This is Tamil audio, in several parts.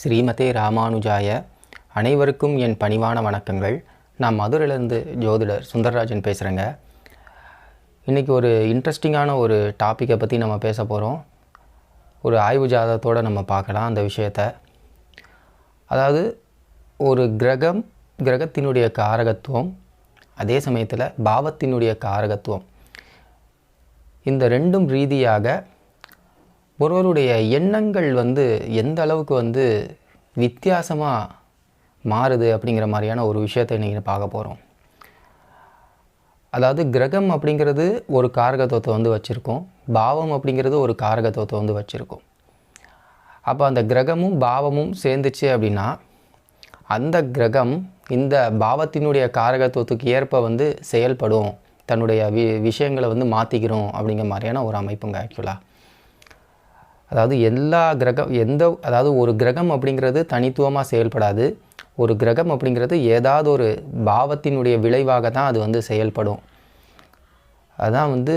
ஸ்ரீமதே ராமானுஜாய அனைவருக்கும் என் பணிவான வணக்கங்கள். நான் மதுரையிலேருந்து ஜோதிடர் சுந்தரராஜன் பேசுகிறேங்க இன்றைக்கி ஒரு இன்ட்ரெஸ்டிங்கான ஒரு டாப்பிக்கை பற்றி நம்ம பேச போகிறோம் ஒரு ஆய்வு ஜாதகத்தோடு நம்ம பார்க்கலாம் அந்த விஷயத்த. அதாவது ஒரு கிரகம் கிரகத்தினுடைய காரகத்துவம் அதே சமயத்தில் பாவத்தினுடைய காரகத்துவம். இந்த ரெண்டும் ரீதியாக ஒருவருடைய எண்ணங்கள் வந்து எந்த அளவுக்கு வந்து வித்தியாசமாக மாறுது அப்படிங்கிற மாதிரியான ஒரு விஷயத்தை இன்றைக்கி பார்க்க போகிறோம் அதாவது கிரகம் அப்படிங்கிறது ஒரு காரகத்துவத்தை வந்து வச்சுருக்கோம். பாவம் அப்படிங்கிறது ஒரு காரகத்துவத்தை வந்து வச்சுருக்கோம். அப்போ அந்த கிரகமும் பாவமும் சேர்ந்துச்சு அப்படின்னா அந்த கிரகம் இந்த பாவத்தினுடைய காரகத்துவத்துக்கு ஏற்ப வந்து செயல்படும். தன்னுடைய வி விஷயங்களை வந்து மாற்றிக்கிறோம் அப்படிங்கிற மாதிரியான ஒரு அமைப்புங்க ஆக்சுவலாக அதாவது எல்லா கிரகம் எந்த அதாவது ஒரு கிரகம் அப்படிங்கிறது தனித்துவமாக செயல்படாது. ஒரு கிரகம் அப்படிங்கிறது ஏதாவது ஒரு பாவத்தினுடைய விளைவாக தான் அது வந்து செயல்படும். அதுதான் வந்து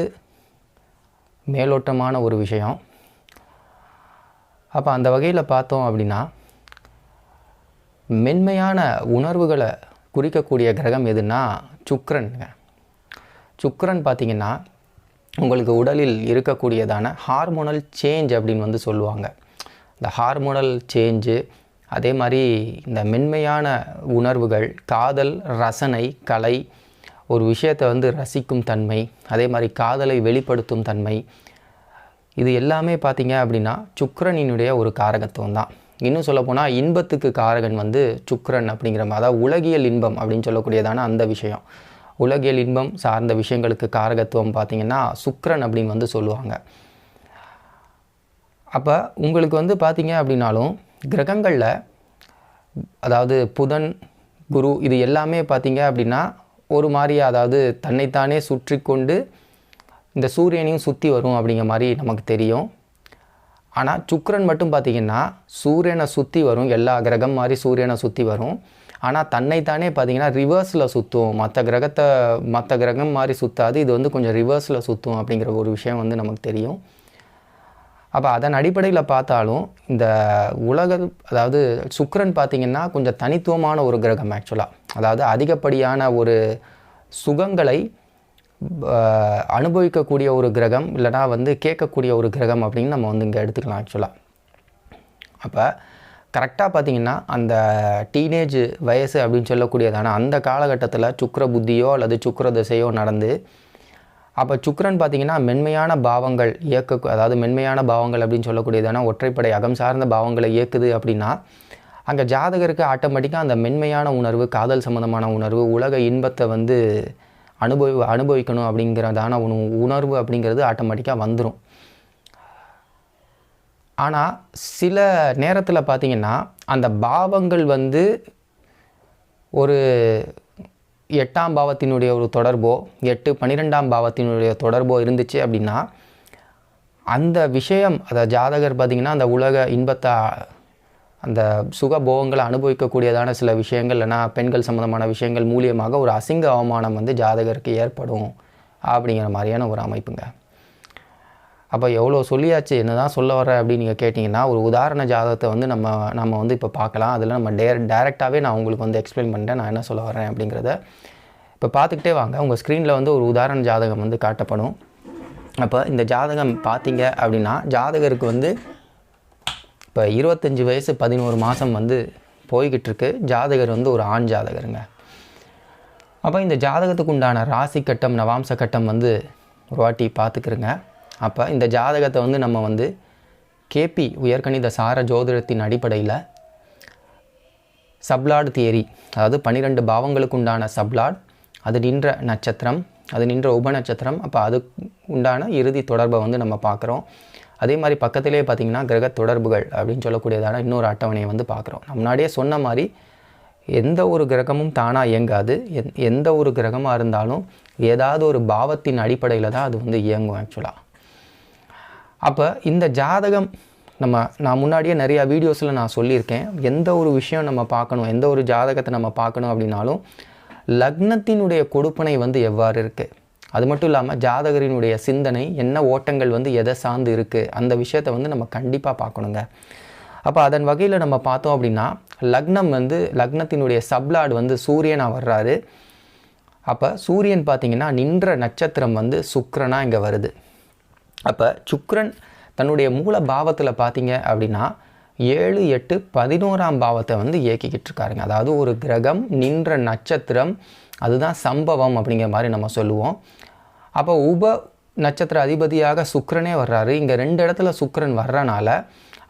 மேலோட்டமான ஒரு விஷயம். அப்போ அந்த வகையில் பார்த்தோம் அப்படின்னா மென்மையான உணர்வுகளை குறிக்கக்கூடிய கிரகம் எதுன்னா சுக்ரனுங்க சுக்ரன் பார்த்திங்கன்னா உங்களுக்கு உடலில் இருக்கக்கூடியதான ஹார்மோனல் சேஞ்ச் அப்படின்னு வந்து சொல்லுவாங்க. இந்த ஹார்மோனல் சேஞ்சு அதே மாதிரி இந்த மென்மையான உணர்வுகள் காதல் ரசனை கலை ஒரு விஷயத்தை வந்து ரசிக்கும் தன்மை அதே மாதிரி காதலை வெளிப்படுத்தும் தன்மை இது எல்லாமே பார்த்திங்க அப்படின்னா சுக்ரனினுடைய ஒரு காரகத்துவம் தான். இன்னும் சொல்லப்போனால் இன்பத்துக்கு காரகன் வந்து சுக்ரன் அப்படிங்கிற மாதிரி அதாவது உலகியல் இன்பம் அப்படின்னு சொல்லக்கூடியதான அந்த விஷயம். உலகியல் இன்பம் சார்ந்த விஷயங்களுக்கு காரகத்துவம் பார்த்திங்கன்னா சுக்ரன் அப்படின்னு வந்து சொல்லுவாங்க. அப்போ உங்களுக்கு வந்து பார்த்திங்க அப்படின்னாலும் கிரகங்களில் அதாவது புதன் குரு இது எல்லாமே பார்த்திங்க அப்படின்னா ஒரு மாதிரி அதாவது தன்னைத்தானே சுற்றி கொண்டு இந்த சூரியனையும் சுற்றி வரும் அப்படிங்கிற மாதிரி நமக்கு தெரியும். ஆனால் சுக்ரன் மட்டும் பார்த்திங்கன்னா சூரியனை சுற்றி வரும் எல்லா கிரகம் மாதிரி சூரியனை சுற்றி வரும். ஆனால் தன்னைத்தானே பார்த்திங்கன்னா ரிவர்ஸில் சுற்றும் மற்ற கிரகத்தை மற்ற கிரகம் மாதிரி சுற்றாது இது வந்து கொஞ்சம் ரிவர்ஸில் சுற்றும் அப்படிங்கிற ஒரு விஷயம் வந்து நமக்கு தெரியும். அப்போ அதன் அடிப்படையில் பார்த்தாலும் இந்த உலக அதாவது சுக்ரன் பார்த்திங்கன்னா கொஞ்சம் தனித்துவமான ஒரு கிரகம் ஆக்சுவலாக அதாவது அதிகப்படியான ஒரு சுகங்களை அனுபவிக்கக்கூடிய ஒரு கிரகம் இல்லைனா வந்து கேட்கக்கூடிய ஒரு கிரகம் அப்படின்னு நம்ம வந்து இங்கே எடுத்துக்கலாம் ஆக்சுவலாக அப்போ கரெக்டாக பார்த்தீங்கன்னா அந்த டீனேஜ் வயசு அப்படின்னு சொல்லக்கூடியதான அந்த காலகட்டத்தில் சுக்கர புத்தியோ அல்லது சுக்கர திசையோ நடந்து அப்போ சுக்கரன் பார்த்திங்கன்னா மென்மையான பாவங்கள் இயக்க அதாவது மென்மையான பாவங்கள் அப்படின்னு சொல்லக்கூடியதான ஒற்றைப்படை அகம் சார்ந்த பாவங்களை இயக்குது அப்படின்னா அங்கே ஜாதகருக்கு ஆட்டோமேட்டிக்காக அந்த மென்மையான உணர்வு காதல் சம்மந்தமான உணர்வு உலக இன்பத்தை வந்து அனுபவி அனுபவிக்கணும் அப்படிங்கிறதான உணர்வு அப்படிங்கிறது ஆட்டோமேட்டிக்காக வந்துடும் ஆனால் சில நேரத்தில் பார்த்திங்கன்னா அந்த பாவங்கள் வந்து ஒரு எட்டாம் பாவத்தினுடைய ஒரு தொடர்போ எட்டு பன்னிரெண்டாம் பாவத்தினுடைய தொடர்போ இருந்துச்சு அப்படின்னா அந்த விஷயம் அதை ஜாதகர் பார்த்திங்கன்னா அந்த உலக இன்பத்தை அந்த சுகபோகங்களை அனுபவிக்கக்கூடியதான சில விஷயங்கள் இல்லைனா பெண்கள் சம்மந்தமான விஷயங்கள் மூலியமாக ஒரு அசிங்க அவமானம் வந்து ஜாதகருக்கு ஏற்படும் அப்படிங்கிற மாதிரியான ஒரு அமைப்புங்க. அப்போ எவ்வளோ சொல்லியாச்சு? என்ன தான் சொல்ல வர அப்படின்னு நீங்கள் கேட்டிங்கன்னா ஒரு உதாரண ஜாதகத்தை வந்து நம்ம நம்ம வந்து இப்போ பார்க்கலாம். அதில் நம்ம டே டேரெக்டாகவே நான் உங்களுக்கு வந்து எக்ஸ்பிளைன் பண்ணிட்டேன். நான் என்ன சொல்ல வரேன் அப்படிங்கிறத இப்போ பார்த்துக்கிட்டே வாங்க. உங்கள் ஸ்க்ரீனில் வந்து ஒரு உதாரண ஜாதகம் வந்து காட்டப்படும். அப்போ இந்த ஜாதகம் பார்த்தீங்க அப்படின்னா ஜாதகருக்கு வந்து இப்போ இருபத்தஞ்சி வயசு பதினோரு மாதம் வந்து போய்கிட்டு இருக்கு ஜாதகர் வந்து ஒரு ஆண் ஜாதகருங்க. அப்போ இந்த ஜாதகத்துக்கு உண்டான ராசி கட்டம் நவாம்ச கட்டம் வந்து ஒரு வாட்டி பார்த்துக்கிறேங்க. அப்போ இந்த ஜாதகத்தை வந்து நம்ம வந்து கேபி உயர்கணித சார ஜோதிடத்தின் அடிப்படையில் சப்லாட் தியரி அதாவது பன்னிரெண்டு பாவங்களுக்கு உண்டான சப்லாட் அது நின்ற நட்சத்திரம் அது நின்ற உப நட்சத்திரம் அப்போ அது உண்டான இறுதி தொடர்பை வந்து நம்ம பார்க்குறோம். அதே மாதிரி பக்கத்திலே பார்த்திங்கன்னா கிரக தொடர்புகள் அப்படின்னு சொல்லக்கூடியதான இன்னொரு அட்டவணையை வந்து பார்க்குறோம். நம்ம முன்னாடியே சொன்ன மாதிரி எந்த ஒரு கிரகமும் தானாக இயங்காது. எந் எந்த ஒரு கிரகமாக இருந்தாலும் ஏதாவது ஒரு பாவத்தின் அடிப்படையில் தான் அது வந்து இயங்கும் ஆக்சுவலாக அப்போ இந்த ஜாதகம் நம்ம நான் முன்னாடியே நிறையா வீடியோஸில் நான் சொல்லியிருக்கேன். எந்த ஒரு விஷயம் நம்ம பார்க்கணும் எந்த ஒரு ஜாதகத்தை நம்ம பார்க்கணும் அப்படின்னாலும் லக்னத்தினுடைய கொடுப்பனை வந்து எவ்வாறு இருக்குது அது மட்டும் இல்லாமல் ஜாதகரினுடைய சிந்தனை என்ன ஓட்டங்கள் வந்து எதை சார்ந்து இருக்குது அந்த விஷயத்தை வந்து நம்ம கண்டிப்பாக பார்க்கணுங்க. அப்போ அதன் வகையில் நம்ம பார்த்தோம் அப்படின்னா லக்னம் வந்து லக்னத்தினுடைய சப்லாட் வந்து சூரியனாக வர்றாரு. அப்போ சூரியன் பார்த்திங்கன்னா நின்ற நட்சத்திரம் வந்து சுக்கரனாக இங்கே வருது. அப்போ சுக்ரன் தன்னுடைய மூல பாவத்தில் பார்த்தீங்க அப்படின்னா ஏழு எட்டு பதினோராம் பாவத்தை வந்து இயக்கிக்கிட்டு இருக்காருங்க. அதாவது ஒரு கிரகம் நின்ற நட்சத்திரம் அதுதான் சம்பவம் அப்படிங்கிற மாதிரி நம்ம சொல்லுவோம். அப்போ உப நட்சத்திர அதிபதியாக சுக்ரனே வர்றாரு. இங்கே ரெண்டு இடத்துல சுக்ரன் வர்றனால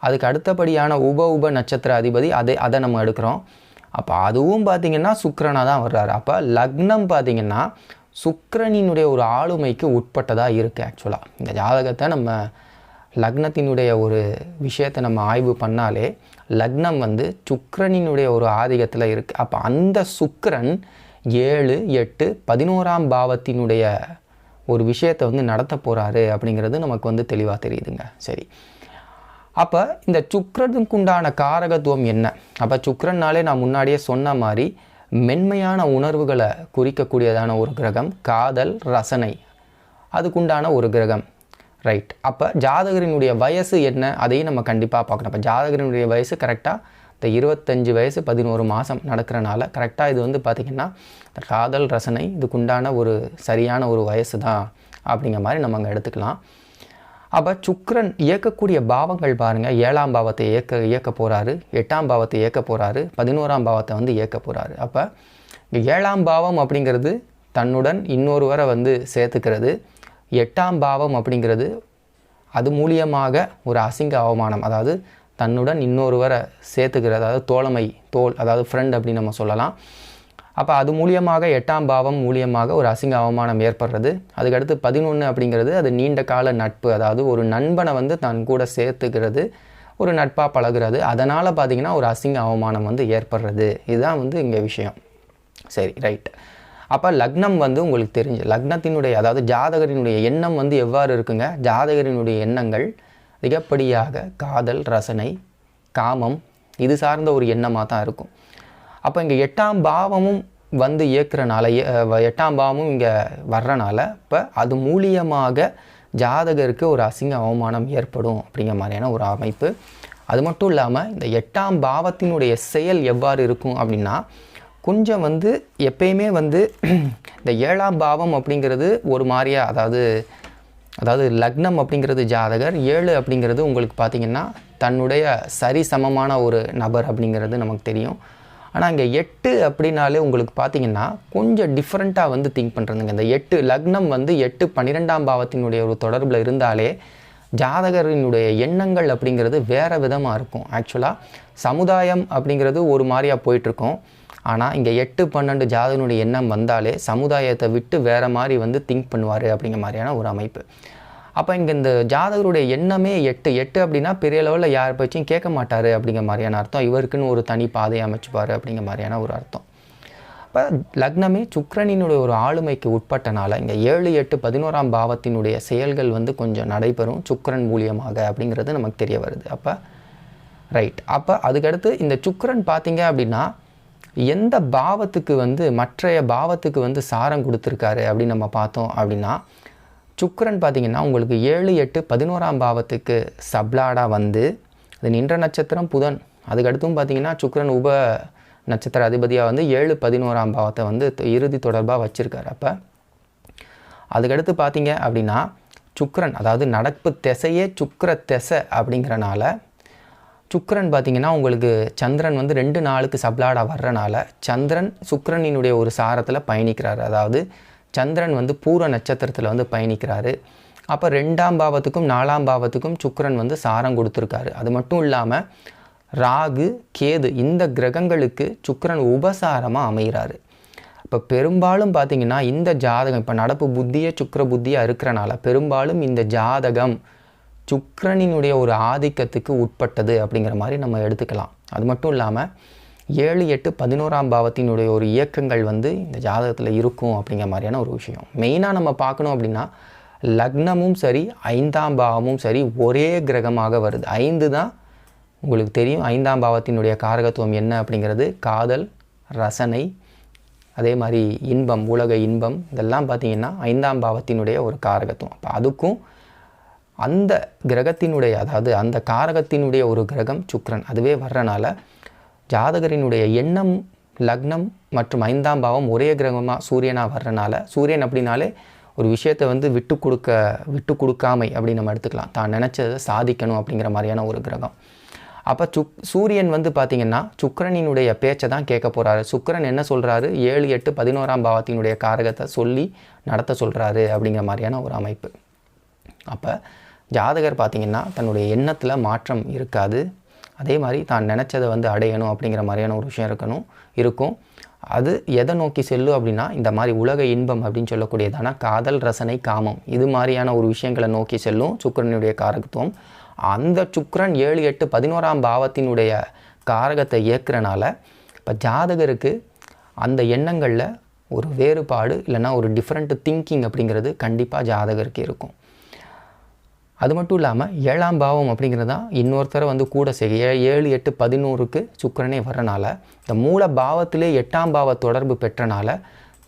அதுக்கு அடுத்தபடியான உப உப நட்சத்திர அதிபதி அதை அதை நம்ம எடுக்கிறோம். அப்போ அதுவும் பார்த்திங்கன்னா சுக்கிரனாக தான் வர்றாரு. அப்போ லக்னம் பார்த்திங்கன்னா சுக்கரனினுடைய ஒரு ஆளுமைக்கு உட்பட்டதாக இருக்குது ஆக்சுவலாக இந்த ஜாதகத்தை நம்ம லக்னத்தினுடைய ஒரு விஷயத்தை நம்ம ஆய்வு பண்ணாலே லக்னம் வந்து சுக்கரனினுடைய ஒரு ஆதிக்கத்தில் இருக்குது அப்போ அந்த சுக்கரன் ஏழு எட்டு பதினோராம் பாவத்தினுடைய ஒரு விஷயத்தை வந்து நடத்த போகிறாரு அப்படிங்கிறது நமக்கு வந்து தெளிவாக தெரியுதுங்க. சரி. அப்போ இந்த சுக்கிரனுக்கு உண்டான காரகத்துவம் என்ன? அப்போ சுக்கரன்னாலே நான் முன்னாடியே சொன்ன மாதிரி மென்மையான உணர்வுகளை குறிக்கக்கூடியதான ஒரு கிரகம் காதல் ரசனை. அதுக்குண்டான ஒரு கிரகம். ரைட் அப்போ ஜாதகரினுடைய வயசு என்ன? அதையும் நம்ம கண்டிப்பாக பார்க்கணும். இப்போ ஜாதகரினுடைய வயசு கரெக்டாக இந்த இருபத்தஞ்சு வயசு பதினோரு மாதம் நடக்கிறனால கரெக்டாக இது வந்து பார்த்திங்கன்னா இந்த காதல் ரசனை இதுக்குண்டான ஒரு சரியான ஒரு வயசு தான் அப்படிங்கிற மாதிரி நம்ம அங்கே எடுத்துக்கலாம். அப்போ சுக்ரன் இயக்கக்கூடிய பாவங்கள் பாருங்கள் ஏழாம் பாவத்தை இயக்க இயக்க போகிறாரு எட்டாம் பாவத்தை இயக்க போகிறாரு பதினோராம் பாவத்தை வந்து இயக்க போகிறாரு அப்போ ஏழாம் பாவம் அப்படிங்கிறது தன்னுடன் இன்னொருவரை வந்து சேர்த்துக்கிறது. எட்டாம் பாவம் அப்படிங்கிறது அது மூலியமாக ஒரு அசிங்க அவமானம். அதாவது தன்னுடன் இன்னொருவரை சேர்த்துக்கிறது. அதாவது தோழமை தோல் அதாவது ஃப்ரெண்ட் அப்படின்னு நம்ம சொல்லலாம். அப்போ அது மூலியமாக எட்டாம் பாவம் மூலியமாக ஒரு அசிங்க அவமானம் ஏற்படுறது. அதுக்கடுத்து பதினொன்று அப்படிங்கிறது அது நீண்ட கால நட்பு. அதாவது ஒரு நண்பனை வந்து தன் கூட சேர்த்துக்கிறது ஒரு நட்பாக பழகுறது. அதனால் பார்த்திங்கன்னா ஒரு அசிங்க அவமானம் வந்து ஏற்படுறது. இதுதான் வந்து இங்கே விஷயம். சரி ரைட் அப்போ லக்னம் வந்து உங்களுக்கு தெரிஞ்சு லக்னத்தினுடைய அதாவது ஜாதகரினுடைய எண்ணம் வந்து எவ்வாறு இருக்குங்க? ஜாதகரினுடைய எண்ணங்கள் அதிகப்படியாக காதல் ரசனை காமம் இது சார்ந்த ஒரு எண்ணமாக தான் இருக்கும். அப்போ இங்கே எட்டாம் பாவமும் வந்து இயக்குறனால எ- எட்டாம் பாவமும் இங்கே வர்றனால இப்போ அது மூலியமாக ஜாதகருக்கு ஒரு அசிங்க அவமானம் ஏற்படும் அப்படிங்கிற மாதிரியான ஒரு அமைப்பு. அது மட்டும் இல்லாமல் இந்த எட்டாம் பாவத்தினுடைய செயல் எவ்வாறு இருக்கும் அப்படின்னா கொஞ்சம் வந்து எப்பயுமே வந்து இந்த ஏழாம் பாவம் அப்படிங்கிறது ஒரு மாதிரியா அதாவது அதாவது லக்னம் அப்படிங்கிறது ஜாதகர் ஏழு அப்படிங்கிறது உங்களுக்கு பார்த்தீங்கன்னா தன்னுடைய சரி சமமான ஒரு நபர் அப்படிங்கிறது நமக்கு தெரியும். ஆனால் இங்கே எட்டு அப்படின்னாலே உங்களுக்கு பார்த்தீங்கன்னா கொஞ்சம் டிஃப்ரெண்ட்டாக வந்து திங்க் பண்ணுறதுங்க இந்த எட்டு லக்னம் வந்து எட்டு பன்னிரெண்டாம் பாவத்தினுடைய ஒரு தொடர்பில் இருந்தாலே ஜாதகரினுடைய எண்ணங்கள் அப்படிங்கிறது வேறு விதமாக இருக்கும். ஆக்சுவலாக சமுதாயம் அப்படிங்கிறது ஒரு மாதிரியாக போயிட்டுருக்கும். ஆனால் இங்கே எட்டு பன்னெண்டு ஜாதகனுடைய எண்ணம் வந்தாலே சமுதாயத்தை விட்டு வேறு மாதிரி வந்து திங்க் பண்ணுவார் அப்படிங்கிற மாதிரியான ஒரு அமைப்பு. அப்போ இங்கே இந்த ஜாதகருடைய எண்ணமே எட்டு. எட்டு அப்படின்னா பெரிய லெவலில் யார் பேச்சையும் கேட்க மாட்டார் அப்படிங்கிற மாதிரியான அர்த்தம். இவருக்குன்னு ஒரு தனி பாதையை அமைச்சுப்பார் அப்படிங்கிற மாதிரியான ஒரு அர்த்தம். இப்போ லக்னமே சுக்கரனினுடைய ஒரு ஆளுமைக்கு உட்பட்டனால இங்கே ஏழு எட்டு பதினோராம் பாவத்தினுடைய செயல்கள் வந்து கொஞ்சம் நடைபெறும் சுக்கரன் மூலியமாக அப்படிங்கிறது நமக்கு தெரிய வருது. அப்போ ரைட் அப்போ அதுக்கடுத்து இந்த சுக்கரன் பார்த்தீங்க அப்படின்னா எந்த பாவத்துக்கு வந்து மற்றைய பாவத்துக்கு வந்து சாரம் கொடுத்துருக்காரு அப்படின்னு நம்ம பார்த்தோம் அப்படின்னா சுக்கரன் பார்த்தீங்கன்னா உங்களுக்கு ஏழு எட்டு பதினோராம் பாவத்துக்கு சப்லாடாக வந்து அது நின்ற நட்சத்திரம் புதன். அதுக்கடுத்தும் பார்த்தீங்கன்னா சுக்கரன் உப நட்சத்திர அதிபதியாக வந்து ஏழு பதினோராம் பாவத்தை வந்து இறுதி தொடர்பாக வச்சுருக்காரு. அப்போ அதுக்கடுத்து பார்த்தீங்க அப்படின்னா சுக்கரன் அதாவது நடப்பு திசையே சுக்கர திசை அப்படிங்கிறனால சுக்கரன் பார்த்தீங்கன்னா உங்களுக்கு சந்திரன் வந்து ரெண்டு நாளுக்கு சப்ளாடாக வர்றனால சந்திரன் சுக்கிரனினுடைய ஒரு சாரத்தில் பயணிக்கிறார். அதாவது சந்திரன் வந்து பூர நட்சத்திரத்தில் வந்து பயணிக்கிறாரு. அப்போ ரெண்டாம் பாவத்துக்கும் நாலாம் பாவத்துக்கும் சுக்கரன் வந்து சாரம் கொடுத்துருக்காரு. அது மட்டும் இல்லாமல் ராகு கேது இந்த கிரகங்களுக்கு சுக்கரன் உபசாரமாக அமைகிறாரு. இப்போ பெரும்பாலும் பார்த்தீங்கன்னா இந்த ஜாதகம் இப்போ நடப்பு புத்தியே சுக்கர புத்தியாக இருக்கிறனால பெரும்பாலும் இந்த ஜாதகம் சுக்கரனினுடைய ஒரு ஆதிக்கத்துக்கு உட்பட்டது அப்படிங்கிற மாதிரி நம்ம எடுத்துக்கலாம். அது மட்டும் இல்லாமல் ஏழு எட்டு பதினோராம் பாவத்தினுடைய ஒரு இயக்கங்கள் வந்து இந்த ஜாதகத்தில் இருக்கும் அப்படிங்கிற மாதிரியான ஒரு விஷயம். மெயினாக நம்ம பார்க்கணும் அப்படின்னா லக்னமும் சரி ஐந்தாம் பாவமும் சரி ஒரே கிரகமாக வருது. ஐந்து தான் உங்களுக்கு தெரியும். ஐந்தாம் பாவத்தினுடைய காரகத்துவம் என்ன அப்படிங்கிறது? காதல் ரசனை அதே மாதிரி இன்பம் உலக இன்பம் இதெல்லாம் பார்த்தீங்கன்னா ஐந்தாம் பாவத்தினுடைய ஒரு காரகத்துவம். அப்போ அதுக்கும் அந்த கிரகத்தினுடைய அதாவது அந்த காரகத்தினுடைய ஒரு கிரகம் சுக்ரன் அதுவே வர்றனால ஜாதகரினுடைய எண்ணம் லக்னம் மற்றும் ஐந்தாம் பாவம் ஒரே கிரகமாக சூரியனாக வர்றனால சூரியன் அப்படின்னாலே ஒரு விஷயத்தை வந்து விட்டு கொடுக்க விட்டு கொடுக்காமை அப்படின்னு நம்ம எடுத்துக்கலாம். தான் நினச்சதை சாதிக்கணும் அப்படிங்கிற மாதிரியான ஒரு கிரகம். அப்போ சுக் சூரியன் வந்து பார்த்திங்கன்னா சுக்கரனினுடைய பேச்சை தான் கேட்க போகிறாரு சுக்கரன் என்ன சொல்கிறாரு ஏழு எட்டு பதினோராம் பாவத்தினுடைய காரகத்தை சொல்லி நடத்த சொல்கிறாரு அப்படிங்கிற மாதிரியான ஒரு அமைப்பு. அப்போ ஜாதகர் பார்த்திங்கன்னா தன்னுடைய எண்ணத்தில் மாற்றம் இருக்காது. அதே மாதிரி தான் நினச்சதை வந்து அடையணும் அப்படிங்கிற மாதிரியான ஒரு விஷயம் இருக்கணும் இருக்கும். அது எதை நோக்கி செல்லும் அப்படின்னா இந்த மாதிரி உலக இன்பம் அப்படின்னு சொல்லக்கூடியதான காதல் ரசனை காமம் இது மாதிரியான ஒரு விஷயங்களை நோக்கி செல்லும் சுக்கரனுடைய காரகத்துவம். அந்த சுக்கரன் ஏழு எட்டு பதினோராம் பாவத்தினுடைய காரகத்தை இயக்குறனால இப்போ ஜாதகருக்கு அந்த எண்ணங்களில் ஒரு வேறுபாடு இல்லைன்னா ஒரு டிஃப்ரெண்ட் திங்கிங் அப்படிங்கிறது கண்டிப்பாக ஜாதகருக்கு இருக்கும். அது மட்டும் இல்லாமல் ஏழாம் பாவம் அப்படிங்கிறது தான் இன்னொருத்தரை வந்து கூட செய்ய ஏழு எட்டு பதினோருக்கு சுக்கிரனே வரனால இந்த மூல பாவத்திலே எட்டாம் பாவ தொடர்பு பெற்றனால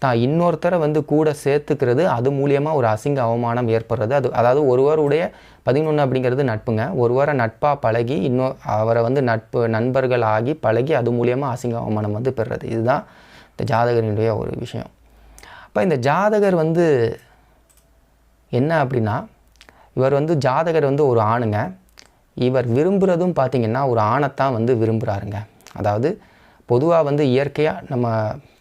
தான் இன்னொருத்தரை வந்து கூட சேர்த்துக்கிறது அது மூலியமாக ஒரு அசிங்க அவமானம் ஏற்படுறது. அது அதாவது ஒருவருடைய பதினொன்று அப்படிங்கிறது நட்புங்க. ஒருவரை நட்பாக பழகி இன்னொரு அவரை வந்து நட்பு நண்பர்கள் ஆகி பழகி அது மூலியமாக அசிங்க அவமானம் வந்து பெறுறது. இதுதான் இந்த ஜாதகரினுடைய ஒரு விஷயம். அப்போ இந்த ஜாதகர் வந்து என்ன அப்படின்னா இவர் வந்து ஜாதகர் வந்து ஒரு ஆணுங்க. இவர் விரும்புகிறதும் பார்த்திங்கன்னா ஒரு ஆணைத்தான் வந்து விரும்புகிறாருங்க அதாவது பொதுவாக வந்து இயற்கையாக நம்ம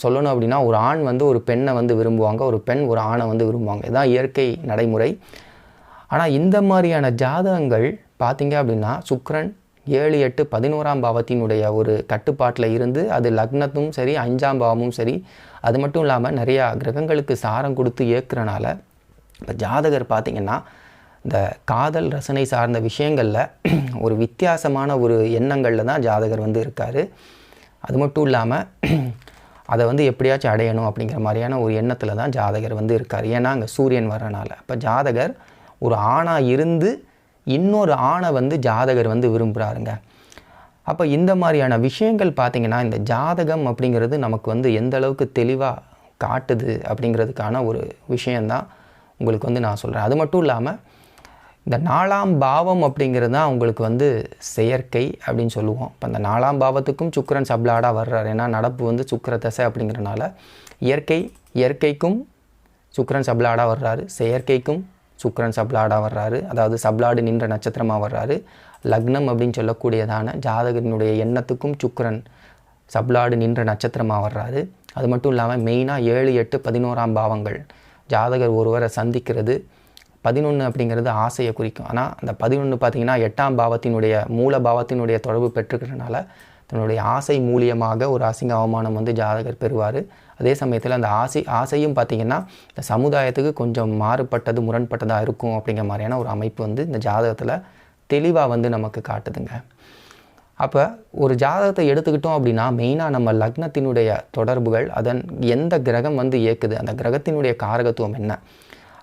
சொல்லணும் அப்படின்னா ஒரு ஆண் வந்து ஒரு பெண்ணை வந்து விரும்புவாங்க ஒரு பெண் ஒரு ஆணை வந்து விரும்புவாங்க. இதுதான் இயற்கை நடைமுறை. ஆனால் இந்த மாதிரியான ஜாதகங்கள் பார்த்திங்க அப்படின்னா சுக்ரன் ஏழு எட்டு பதினோராம் பாவத்தினுடைய ஒரு கட்டுப்பாட்டில் இருந்து அது லக்னத்தும் சரி அஞ்சாம் பாவமும் சரி அது மட்டும் இல்லாமல் நிறையா கிரகங்களுக்கு சாரம் கொடுத்து இயக்குறனால இப்போ ஜாதகர் பார்த்திங்கன்னா இந்த காதல் ரசனை சார்ந்த விஷயங்களில் ஒரு வித்தியாசமான ஒரு எண்ணங்களில் தான் ஜாதகர் வந்து இருக்கார். அது மட்டும் இல்லாமல் அதை வந்து எப்படியாச்சும் அடையணும் அப்படிங்கிற மாதிரியான ஒரு எண்ணத்தில் தான் ஜாதகர் வந்து இருக்கார். ஏன்னா அங்கே சூரியன் வரனால அப்போ ஜாதகர் ஒரு ஆணாக இருந்து இன்னொரு ஆணை வந்து ஜாதகர் வந்து விரும்புகிறாருங்க அப்போ இந்த மாதிரியான விஷயங்கள் பார்த்திங்கன்னா இந்த ஜாதகம் அப்படிங்கிறது நமக்கு வந்து எந்த அளவுக்கு தெளிவாக காட்டுது அப்படிங்கிறதுக்கான ஒரு விஷயந்தான் உங்களுக்கு வந்து நான் சொல்கிறேன் அது மட்டும் இல்லாமல் இந்த நாலாம் பாவம் அப்படிங்கிறது தான் அவங்களுக்கு வந்து செயற்கை அப்படின்னு சொல்லுவோம். இப்போ அந்த நாலாம் பாவத்துக்கும் சுக்கரன் சப்ளாடாக வர்றார். ஏன்னா நடப்பு வந்து சுக்கர தசை அப்படிங்கிறனால இயற்கை இயற்கைக்கும் சுக்கரன் சப்ளாடாக வர்றாரு. செயற்கைக்கும் சுக்கரன் சப்ளாடாக வர்றாரு. அதாவது சப்ளாடு நின்ற நட்சத்திரமாக வர்றாரு. லக்னம் அப்படின்னு சொல்லக்கூடியதான ஜாதகனுடைய எண்ணத்துக்கும் சுக்கரன் சப்ளாடு நின்ற நட்சத்திரமாக வர்றாரு. அது மட்டும் இல்லாமல் மெயினாக ஏழு எட்டு பதினோராம் பாவங்கள் ஜாதகர் ஒருவரை சந்திக்கிறது. பதினொன்று அப்படிங்கிறது ஆசையை குறிக்கும். ஆனால் அந்த பதினொன்று பார்த்திங்கன்னா எட்டாம் பாவத்தினுடைய மூல பாவத்தினுடைய தொடர்பு பெற்றுக்கிறனால தன்னுடைய ஆசை மூலியமாக ஒரு அசிங்க அவமானம் வந்து ஜாதகர் பெறுவார். அதே சமயத்தில் அந்த ஆசை ஆசையும் பார்த்திங்கன்னா இந்த சமுதாயத்துக்கு கொஞ்சம் மாறுபட்டது முரண்பட்டதாக இருக்கும் அப்படிங்கிற மாதிரியான ஒரு அமைப்பு வந்து இந்த ஜாதகத்தில் தெளிவாக வந்து நமக்கு காட்டுதுங்க. அப்போ ஒரு ஜாதகத்தை எடுத்துக்கிட்டோம் அப்படின்னா மெயினாக நம்ம லக்னத்தினுடைய தொடர்புகள் அதன் எந்த கிரகம் வந்து இயக்குது அந்த கிரகத்தினுடைய காரகத்துவம் என்ன?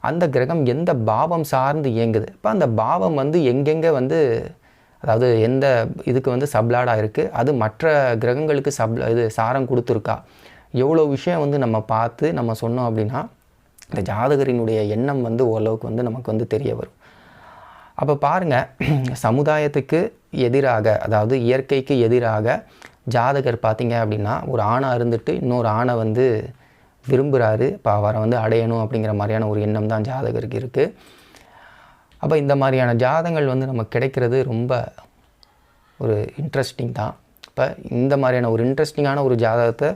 அந்த கிரகம் எந்த பாவம் சார்ந்து இயங்குது? இப்போ அந்த பாவம் வந்து எங்கெங்கே வந்து அதாவது எந்த இதுக்கு வந்து சப்ளாடாக இருக்குது அது மற்ற கிரகங்களுக்கு சப் இது சாரம் கொடுத்துருக்கா? எவ்வளோ விஷயம் வந்து நம்ம பார்த்து நம்ம சொன்னோம் அப்படின்னா இந்த ஜாதகரினுடைய எண்ணம் வந்து ஓரளவுக்கு வந்து நமக்கு வந்து தெரிய வரும். அப்போ பாருங்கள் சமுதாயத்துக்கு எதிராக அதாவது இயற்கைக்கு எதிராக ஜாதகர் பார்த்தீங்க அப்படின்னா ஒரு ஆணை இருந்துட்டு இன்னொரு ஆணை வந்து விரும்புகிறாரு இப்போ அவரை வந்து அடையணும் அப்படிங்கிற மாதிரியான ஒரு எண்ணம் தான் ஜாதகருக்கு இருக்குது அப்போ இந்த மாதிரியான ஜாதகங்கள் வந்து நமக்கு கிடைக்கிறது ரொம்ப ஒரு இன்ட்ரெஸ்டிங் தான். இப்போ இந்த மாதிரியான ஒரு இன்ட்ரெஸ்டிங்கான ஒரு ஜாதகத்தை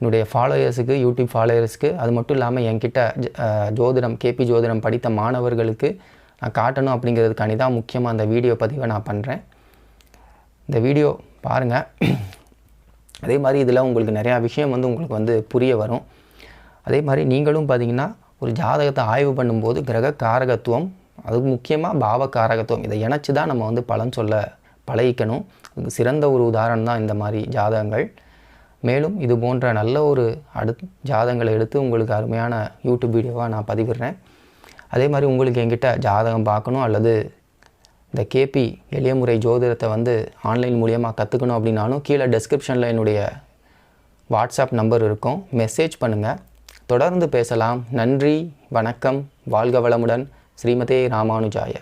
என்னுடைய ஃபாலோயர்ஸுக்கு யூடியூப் ஃபாலோயர்ஸுக்கு அது மட்டும் இல்லாமல் என்கிட்ட ஜ- ஜோதிடம் கேபி ஜோதிடம் படித்த மாணவர்களுக்கு நான் காட்டணும் அப்படிங்கிறதுக்காண்டி தான் முக்கியமாக அந்த வீடியோ பதிவை நான் பண்ணுறேன் இந்த வீடியோ பாருங்கள் அதே மாதிரி இதில் உங்களுக்கு நிறையா விஷயம் வந்து உங்களுக்கு வந்து புரிய வரும். அதே மாதிரி நீங்களும் பார்த்தீங்கன்னா ஒரு ஜாதகத்தை ஆய்வு பண்ணும்போது கிரக காரகத்துவம் அதுக்கு முக்கியமாக பாவ காரகத்துவம். இதை இணைச்சி தான் நம்ம வந்து பலன் சொல்ல பழகிக்கணும். அதுக்கு சிறந்த ஒரு உதாரணம் தான் இந்த மாதிரி ஜாதகங்கள். மேலும் இது போன்ற நல்ல ஒரு அடு ஜாதகங்களை எடுத்து உங்களுக்கு அருமையான யூடியூப் வீடியோவாக நான் பதிவிடுறேன். அதே மாதிரி உங்களுக்கு என்கிட்ட ஜாதகம் பார்க்கணும் அல்லது இந்த கேபி எளிய முறை ஜோதிடத்தை வந்து ஆன்லைன் மூலியமாக கற்றுக்கணும் அப்படின்னாலும் கீழே டெஸ்கிரிப்ஷனில் என்னுடைய வாட்ஸ்அப் நம்பர் இருக்கும். மெசேஜ் பண்ணுங்கள் தொடர்ந்து பேசலாம். நன்றி வணக்கம். வாழ்க வளமுடன். ஸ்ரீமதே ராமானுஜாய.